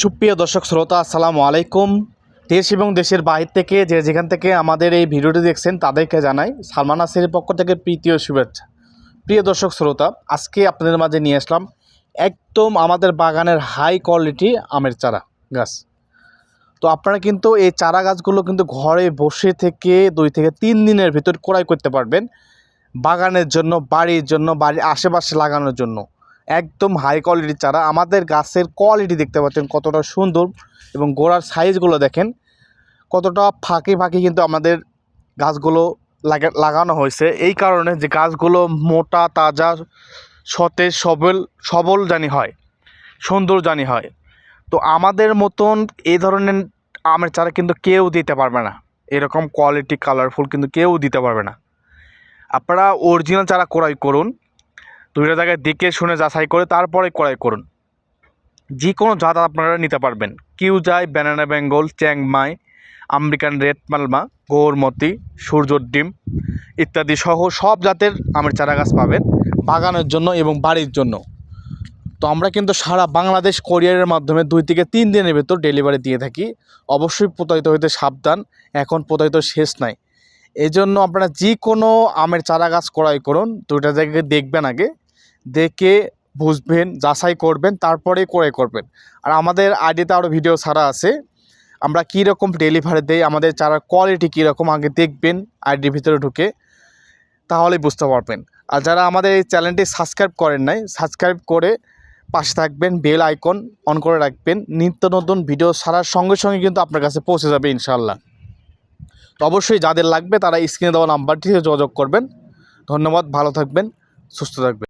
সুপ্রিয় দর্শক শ্রোতা, আসসালামু আলাইকুম। দেশ এবং দেশের বাহির থেকে যে যেখান থেকে আমাদের এই ভিডিওটি দেখছেন, তাদেরকে জানাই সালমান নাসিরের পক্ষ থেকে প্রীতীয় শুভেচ্ছা। প্রিয় দর্শক শ্রোতা, আজকে আপনাদের মাঝে নিয়ে আসলাম একদম আমাদের বাগানের হাই কোয়ালিটি আমের চারা গাছ। তো আপনারা কিন্তু এই চারা গাছগুলো কিন্তু ঘরে বসে থেকে দুই থেকে তিন দিনের ভিতর ক্রয় করতে পারবেন। বাগানের জন্য, বাড়ির জন্য, বাড়ির আশেপাশে লাগানোর জন্য। একদম হাই কোয়ালিটির চারা। আমাদের গাছের কোয়ালিটি দেখতে পাচ্ছেন কতটা সুন্দর এবং গোড়ার সাইজগুলো দেখেন, কতটা ফাঁকে ফাঁকে কিন্তু আমাদের গাছগুলো লাগা, লাগানো হয়েছে। এই কারণে যে গাছগুলো মোটা, তাজা, সতেজ, সবল সবল জানি হয়, সুন্দর জানি হয়। তো আমাদের মতন এই ধরনের আমের চারা কিন্তু কেউ দিতে পারবে না। এরকম কোয়ালিটি কালারফুল কিন্তু কেউ দিতে পারবে না। আপনারা অরিজিনাল চারা ক্রয় করুন। দুইটা জায়গায় দেখে শুনে যাচাই করে তারপরে ক্রয় করুন। যে কোনো জাত আপনারা নিতে পারবেন। কিউ যায় banana Bengal Chiang Mai American red মালমা, Gourmati, সূর্যর ডিম ইত্যাদি সহ সব জাতের আমের চারা গাছ পাবেন বাগানের জন্য এবং বাড়ির জন্য। তো আমরা কিন্তু সারা বাংলাদেশ কোরিয়ারের মাধ্যমে দুই থেকে তিন দিনের ভেতর ডেলিভারি দিয়ে থাকি। অবশ্যই প্রতারিত হইতে সাবধান, এখন প্রতারিত শেষ নাই। এই জন্য আপনারা যে কোনো আমের চারা গাছ ক্রয় করুন। দুইটা জায়গায় দেখবেন আগে। দেখে বুঝবেন, যাচাই করবেন তারপরে ক্রয় করবেন। আর আমাদের আইডিতে আরও ভিডিও ছাড়া আছে। আমরা কী রকম ডেলিভারি দেই, আমাদের চারার কোয়ালিটি কীরকম, আগে দেখবেন, আইডির ভিতরে ঢুকে, তাহলেই বুঝতে পারবেন। আর যারা আমাদের এই চ্যানেলটি সাবস্ক্রাইব করেন নাই সাবস্ক্রাইব করে পাশে থাকবেন বেল আইকন অন করে রাখবেন। নিত্য নতুন ভিডিও ছাড়ার সঙ্গে সঙ্গে কিন্তু আপনার কাছে পৌঁছে যাবে ইনশাল্লাহ তো অবশ্যই যাদের লাগবে তারা স্ক্রিনে দেওয়া নাম্বারটিতে যোগাযোগ করবেন। ধন্যবাদ, ভালো থাকবেন, সুস্থ থাকবেন।